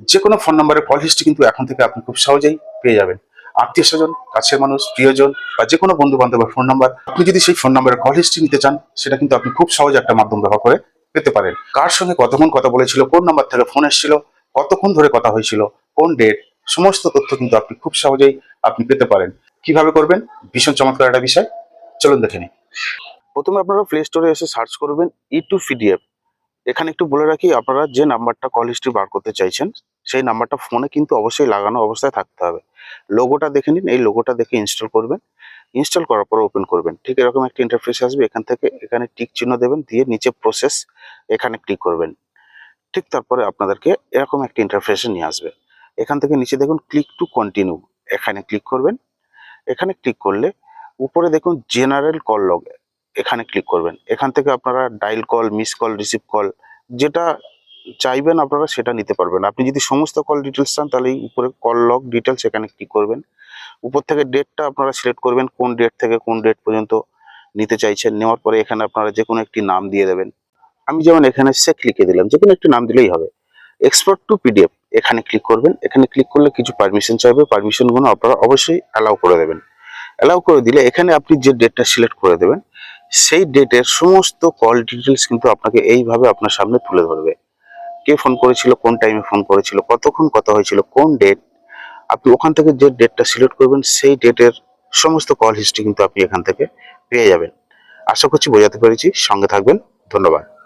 যে কোনো ফোন নাম্বারের কল হিস্ট্রি কিন্তু এখন থেকে আপনি খুব সহজেই পেয়ে যাবেন। আত্মীয় স্বজন, কাছের মানুষ, প্রিয়জন বা যে কোনো বন্ধু বান্ধবের ফোন নাম্বার আপনি যদি সেই ফোন নাম্বারের কল হিস্ট্রি নিতে চান, সেটা কিন্তু আপনি খুব সহজ একটা মাধ্যম ব্যবহার করে পেতে পারেন। কার সঙ্গে কতক্ষণ কথা বলেছিল, কোন নাম্বার থেকে ফোন এসেছিল, কতক্ষণ ধরে কথা হয়েছিল, কোন ডেট সমস্ত তথ্য কিন্তু আপনি খুব সহজেই আপনি পেতে পারেন। কীভাবে করবেন? ভীষণ চমৎকার একটা বিষয়। চলুন দেখে নিই। প্রথমে আপনারা প্লে স্টোরে এসে সার্চ করবেন ই টু পিডিএফ এখানে একটু বলে রাখি, আপনারা যে নাম্বারটা কল হিস্ট্রি বার করতে চাইছেন, সেই নাম্বারটা ফোনে কিন্তু অবশ্যই লাগানো অবস্থায় থাকতে হবে। লোগোটা দেখে নিন, এই লোগোটা দেখে ইনস্টল করবেন। ইনস্টল করার পর ওপেন করবেন। ঠিক এরকম একটা ইন্টারফেস আসবে, এখান থেকে এখানে টিক চিহ্ন দেবেন, দিয়ে নিচে প্রসেস এখানে ক্লিক করবেন। ঠিক তারপরে আপনাদেরকে এরকম একটা ইন্টারফেসে নিয়ে আসবে। এখান থেকে নিচে দেখুন ক্লিক টু কন্টিনিউ এখানে ক্লিক করবেন। এখানে ক্লিক করলে, উপরে দেখুন জেনারেল কল লগ এখানে ক্লিক করবেন। এখান থেকে আপনারা dial call miss call receive call যেটা চাইবেন আপনারা সেটা নিতে পারবেন। আপনি যদি সমস্ত কল ডিটেলস চান তাহলে উপরে কল লগ ডিটেলস এখানে ক্লিক করবেন। উপর থেকে ডেটটা আপনারা সিলেক্ট করবেন, কোন ডেট থেকে কোন ডেট পর্যন্ত নিতে চাইছেন। নেওয়ার পরে এখানে আপনারা যে কোনো একটি নাম দিয়ে দেবেন। আমি যেমন এখানে সেক লিখে দিলাম যে কোনো একটি নাম দিলেই হবে। এক্সপোর্ট টু পিডিএফ এখানে ক্লিক করবেন। এখানে ক্লিক করলে কিছু পারমিশন চাইবে। পারমিশনগুলো আপনারা অবশ্যই অ্যালাউ করে দেবেন। অ্যালাউ করে দিলে এখানে আপনি যে ডেটটা সিলেক্ট করে দেবেন সেই ডেটের সমস্ত কল ডিটেলস কিন্তু আপনাকে এইভাবে আপনার সামনে তুলে ধরবে। কে ফোন করেছিল, কোন টাইমে ফোন করেছিল, কতক্ষণ কথা হয়েছিল, কোন ডেট আপনি ওখান থেকে যে ডেটটা সিলেক্ট করবেন, সেই ডেটের সমস্ত কল হিস্ট্রি কিন্তু আপনি এখান থেকে পেয়ে যাবেন। আশা করছি বোঝাতে পেরেছি। সঙ্গে থাকবেন। ধন্যবাদ।